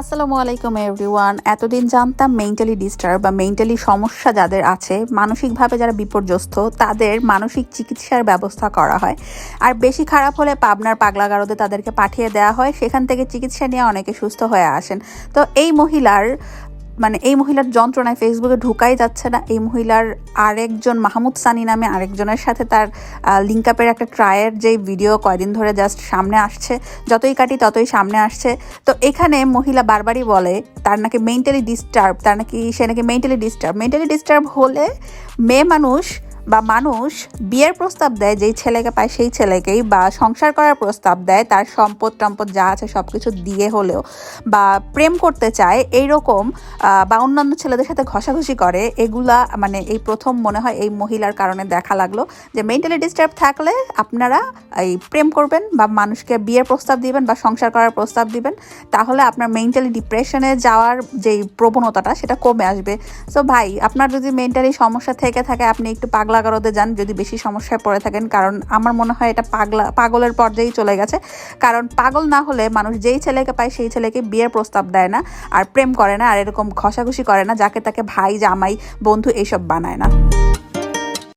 আসসালামু আলাইকুম এভরিওয়ান এতদিন জানতাম মেন্টালি ডিস্টার্ব বা মেন্টালি সমস্যা যাদের আছে, মানসিকভাবে যারা বিপর্যস্ত, তাদের মানসিক চিকিৎসার ব্যবস্থা করা হয়। আর বেশি খারাপ হলে পাবনার পাগলাগারদে তাদেরকে পাঠিয়ে দেওয়া হয়, সেখান থেকে চিকিৎসা নিয়ে অনেকে সুস্থ হয়ে আসেন। তো এই মহিলার মানে এই মহিলার যন্ত্রণায় ফেসবুকে ঢুকাই যাচ্ছে না। এই মহিলার আরেকজন মাহমুদ সানি নামে আরেকজনের সাথে তার লিঙ্ক আপের একটা ট্রায়ের যে ভিডিও কয়দিন ধরে জাস্ট সামনে আসছে। যতই কাটি ততই সামনে আসছে। তো এখানে মহিলা বারবারই বলে, তার নাকি মেন্টালি ডিস্টার্ব তার নাকি সে নাকি মেন্টালি ডিস্টার্ব মেন্টালি ডিস্টার্ব হলে মেয়ে মানুষ বা মানুষ বিয়ের প্রস্তাব দেয় যেই ছেলেকে পায় সেই ছেলেকেই বা সংসার করার প্রস্তাব দেয় তার সম্পদ টম্পদ যা আছে সব কিছু দিয়ে হলেও বা প্রেম করতে চায় এইরকম আহ, বা অন্যান্য ছেলেদের সাথে ঘষাঘষি করে এগুলা মানে এই প্রথম মনে হয় এই মহিলার কারণে দেখা লাগল যে মেন্টালি ডিস্টার্ব থাকলে আপনারা এই প্রেম করবেন বা মানুষকে বিয়ের প্রস্তাব দিবেন বা সংসার করার প্রস্তাব দিবেন তাহলে আপনার মেন্টালি ডিপ্রেশনে যাওয়ার যেই প্রবণতাটা সেটা কমে আসবে। সো ভাই আপনার যদি মেন্টালি সমস্যা থেকে থাকে আপনি একটু পাগলাগারদে যান যদি বেশি সমস্যায় পড়ে থাকেন, কারণ আমার মনে হয় এটা পাগলা, পাগলের পর্যায়েই চলে গেছে। কারণ পাগল না হলে মানুষ যেই ছেলেকে পায় সেই ছেলেকে বিয়ের প্রস্তাব দেয় না, আর প্রেম করে না, আর এরকম ঘষাঘষি করে না, যাকে তাকে ভাই, জামাই, বন্ধু এইসব বানায় না।